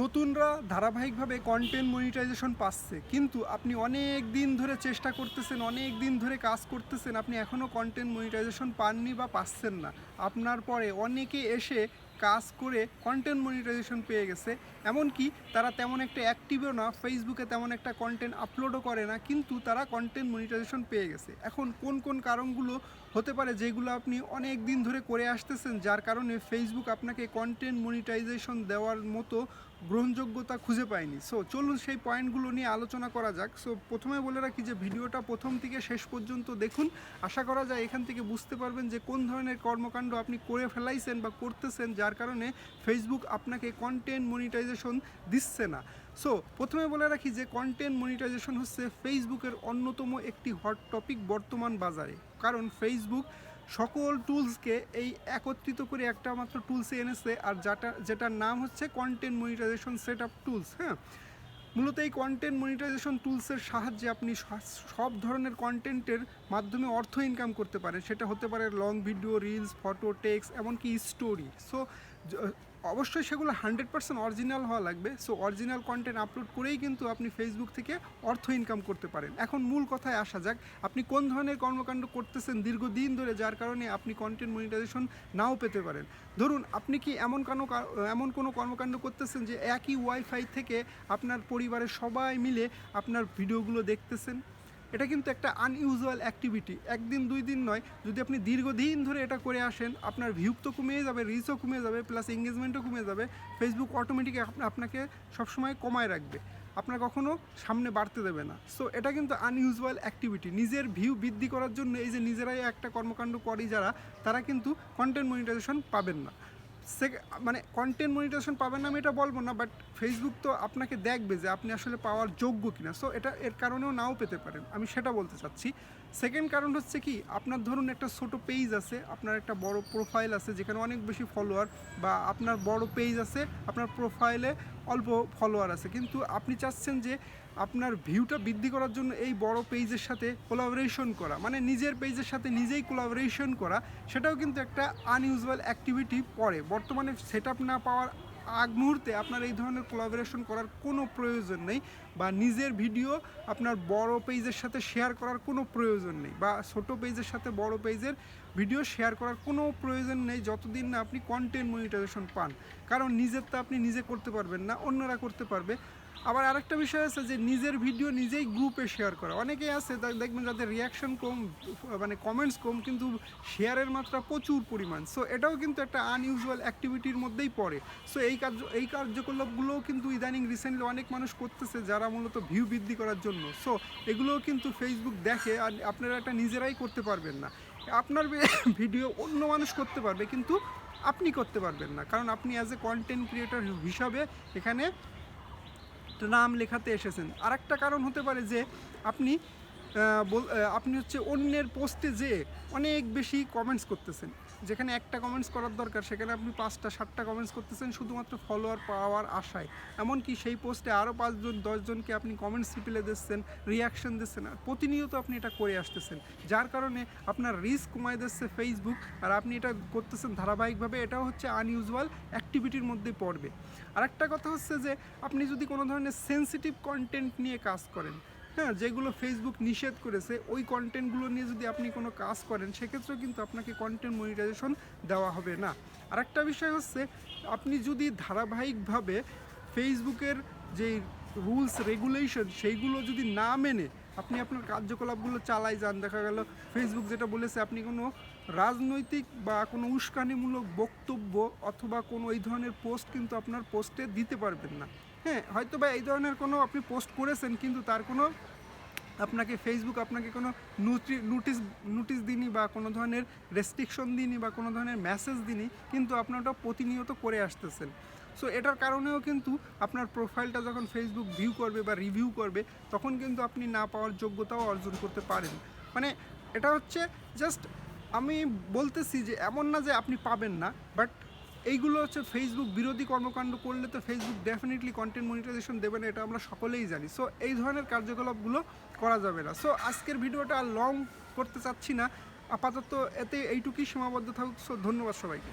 নতুনরা ধারাবাহিকভাবে content monetization পাচ্ছে। কিন্তু আপনি অনেক দিন ধরে চেষ্টা করতেছেন, অনেক দিন ধরে কাজ করতেছেন, আপনি এখনও কন্টেন্ট মনিটাইজেশন পাননি বা পাচ্ছেন না। আপনার পরে অনেকে এসে কাজ করে কন্টেন্ট মনিটাইজেশন পেয়ে গেছে। এমনকি তারা তেমন একটা অ্যাক্টিভও না ফেসবুকে তেমন একটা কন্টেন্ট আপলোডও করে না, কিন্তু তারা কন্টেন্ট মনিটাইজেশন পেয়ে গেছে। এখন কোন কোন কারণগুলো হতে পারে যেগুলো আপনি অনেক দিন ধরে করে আসতেছেন, যার কারণে ফেসবুক আপনাকে কন্টেন্ট মনিটাইজেশন দেওয়ার মতো গ্রহণযোগ্যতা খুঁজে পায়নি সো চলুন সেই পয়েন্টগুলো নিয়ে আলোচনা করা যাক। সো প্রথমে বলে রাখি যে, ভিডিওটা প্রথম থেকে শেষ পর্যন্ত দেখুন। আশা করা যায় এখান থেকে বুঝতে পারবেন যে, কোন ধরনের কর্মকাণ্ড আপনি করে ফেলাইছেন বা করতেছেন, যার কারণে ফেসবুক আপনাকে কন্টেন্ট মনিটাইজেশন দিচ্ছে না। সো প্রথমে বলে রাখি যে কন্টেন্ট মনিটাইজেশন হচ্ছে ফেসবুকের অন্যতম একটি হট টপিক বর্তমান বাজারে। কারণ ফেসবুক সকল টুলসকে এই একত্রিত করে একটা মাত্র টুলসে এনেছে, আর যেটা, যেটার নাম হচ্ছে content monetisation set up tools হ্যাঁ? মূলত এই কন্টেন্ট মনিটাইজেশন টুলসের সাহায্যে আপনি সব ধরনের কন্টেন্টের মাধ্যমে অর্থ ইনকাম করতে পারেন। সেটা হতে পারে long video reels photo text এমনকি স্টোরি সো অবশ্যই সেগুলো হান্ড্রেড পার্সেন্ট অরিজিনাল হওয়া লাগবে। সো অরিজিনাল কন্টেন্ট আপলোড করেই কিন্তু আপনি ফেসবুক থেকে অর্থ ইনকাম করতে পারেন। এখন মূল কথায় আসা যাক, আপনি কোন ধরনের কর্মকাণ্ড করতেছেন দীর্ঘদিন ধরে যার কারণে আপনি কন্টেন্ট মনিটাইজেশন নাও পেতে পারেন? ধরুন, আপনি কি এমন কোনো এমন কোনো কর্মকাণ্ড করতেছেন যে একই ওয়াইফাই থেকে আপনার পরিবারের সবাই মিলে আপনার ভিডিওগুলো দেখতেছেন? এটা কিন্তু একটা আনইউজুয়াল অ্যাক্টিভিটি একদিন, দুই দিন নয়, যদি আপনি দীর্ঘদিন ধরে এটা করে আসেন, আপনার ভিউ তো কমে যাবে রিচও কমে যাবে প্লাস এঙ্গেজমেন্টও কমে যাবে ফেসবুক অটোমেটিক আপনাকে সবসময় কমায় রাখবে। আপনার কখনো সামনে বাড়তে দেবে না। সো এটা কিন্তু আনইউজুয়াল অ্যাক্টিভিটি নিজের ভিউ বৃদ্ধি করার জন্য এই যে নিজেরাই একটা কর্মকাণ্ড করি যারা, তারা কিন্তু কন্টেন্ট মনিটাইজেশন পাবেন না। মানে কন্টেন্ট মনিটাইজেশন পাবেন না, আমি এটা বলব না বাট ফেসবুক তো আপনাকে দেখবে যে আপনি আসলে পাওয়ার যোগ্য কিনা। সো এটা এর কারণেও নাও পেতে পারেন। আমি সেটা বলতে চাচ্ছি। সেকেন্ড কারণ হচ্ছে কি, আপনার ধরুন একটা ছোট পেজ আছে, আপনার একটা বড় প্রোফাইল আছে, যেখানে অনেক বেশি ফলোয়ার বা আপনার বড় পেজ আছে, আপনার প্রোফাইলে অল্প ফলোয়ার আছে। কিন্তু আপনি চাচ্ছেন যে আপনার ভিউটা বৃদ্ধি করার জন্য এই বড় পেজের সাথে কোলাবোরেশন করা মানে নিজের পেজের সাথে নিজেই কোলাবোরেশন করা, সেটাও কিন্তু একটা আনইউজুয়াল অ্যাক্টিভিটি পড়ে। বর্তমানে সেট না পাওয়ার আগ মুহূর্তে আপনার এই ধরনের কোলাবোরেশন করার কোনো প্রয়োজন নেই বা নিজের ভিডিও আপনার বড় পেজের সাথে শেয়ার করার কোনো প্রয়োজন নেই বা ছোট পেজের সাথে বড় পেজের ভিডিও শেয়ার করার কোনো প্রয়োজন নেই যতদিন না আপনি কন্টেন্ট মনিটাইজেশন পান। কারণ নিজের তো আপনি নিজে করতে পারবেন না, অন্যরা করতে পারবে। আবার আরেকটা বিষয় আছে যে নিজের ভিডিও নিজেই গ্রুপে শেয়ার করা। অনেকেই আছে দেখবেন যাদের রিয়াকশন কম মানে কমেন্টস কম, কিন্তু শেয়ারের মাত্রা প্রচুর পরিমাণ। সো এটাও কিন্তু একটা আনইউজুয়াল অ্যাক্টিভিটির মধ্যেই পড়ে। সো এই কার্য এই কার্যকলাপগুলোও কিন্তু ইদানিং রিসেন্টলি অনেক মানুষ করতেছে, যারা মূলত ভিউ বৃদ্ধি করার জন্য। সো এগুলোও কিন্তু ফেসবুক দেখে, আর আপনারা এটা নিজেরাই করতে পারবেন না। আপনার ভিডিও অন্য মানুষ করতে পারবে, কিন্তু আপনি করতে পারবেন না। কারণ আপনি অ্যাজ এ কন্টেন্ট ক্রিয়েটর হিসাবে এখানে নাম লেখাতে এসেছেন। আরেকটা কারণ হতে পারে যে আপনি আপনি হচ্ছে অন্যের পোস্টে যে অনেক বেশি কমেন্টস করতেছেন। যেখানে একটা কমেন্টস করার দরকার, সেখানে আপনি পাঁচটা, সাতটা কমেন্টস করতেছেন শুধুমাত্র ফলোয়ার পাওয়ার আশায়। এমনকি সেই পোস্টে আরও পাঁচজন, দশজনকে আপনি কমেন্টস রিপ্লে দিচ্ছেন রিয়াকশন দিচ্ছেন, আর প্রতিনিয়ত আপনি এটা করে আসতেছেন। যার কারণে আপনার রিস্ক কমায় দিচ্ছে ফেসবুক আর আপনি এটা করতেছেন ধারাবাহিকভাবে, এটাও হচ্ছে আনইউজুয়াল অ্যাক্টিভিটির মধ্যে পড়বে। আরেকটা কথা হচ্ছে যে, আপনি যদি কোনো ধরনের সেন্সিটিভ কন্টেন্ট নিয়ে কাজ করেন হ্যাঁ যেগুলো ফেসবুক নিষেধ করেছে, ওই কন্টেন্টগুলো নিয়ে যদি আপনি কোনো কাজ করেন, সেক্ষেত্রেও কিন্তু আপনাকে কন্টেন্ট মনিটাইজেশন দেওয়া হবে না। আরেকটা বিষয় হচ্ছে, আপনি যদি ধারাবাহিকভাবে ফেসবুকের যে রুলস রেগুলেশন সেইগুলো যদি না মেনে আপনি আপনার কার্যকলাপগুলো চালাই যান, দেখা গেল ফেসবুক যেটা বলেছে, আপনি কোনো রাজনৈতিক বা কোনো উস্কানিমূলক বক্তব্য অথবা কোনো এই ধরনের পোস্ট কিন্তু আপনার পোস্টে দিতে পারবেন না। হ্যাঁ হয়তো বা এই ধরনের কোনো আপনি পোস্ট করেছেন, কিন্তু তার কোনো আপনাকে ফেসবুক আপনাকে কোনো নোটিশ নোটিশ দিনই বা কোনো ধরনের রেস্ট্রিকশন দিনই বা কোনো ধরনের মেসেজ দিনই কিন্তু আপনার ওটা প্রতিনিয়ত করে আসতেছেন। সো এটার কারণেও কিন্তু আপনার প্রোফাইলটা যখন ফেসবুক ভিউ করবে বা রিভিউ করবে, তখন কিন্তু আপনি না পাওয়ার যোগ্যতাও অর্জন করতে পারেন। মানে এটা হচ্ছে জাস্ট আমি বলতেছি যে, এমন না যে আপনি পাবেন না বাট এইগুলো হচ্ছে ফেসবুক বিরোধী কর্মকাণ্ড করলে তো ফেসবুক ডেফিনেটলি কন্টেন্ট মনিটাইজেশন দেবে না, এটা আমরা সকলেই জানি। সো এই ধরনের কার্যকলাপগুলো করা যাবে না। সো আজকের ভিডিওটা আর লং করতে চাচ্ছি না। আপাতত এতে এইটুকুই সীমাবদ্ধ থাকুক। সো ধন্যবাদ সবাইকে।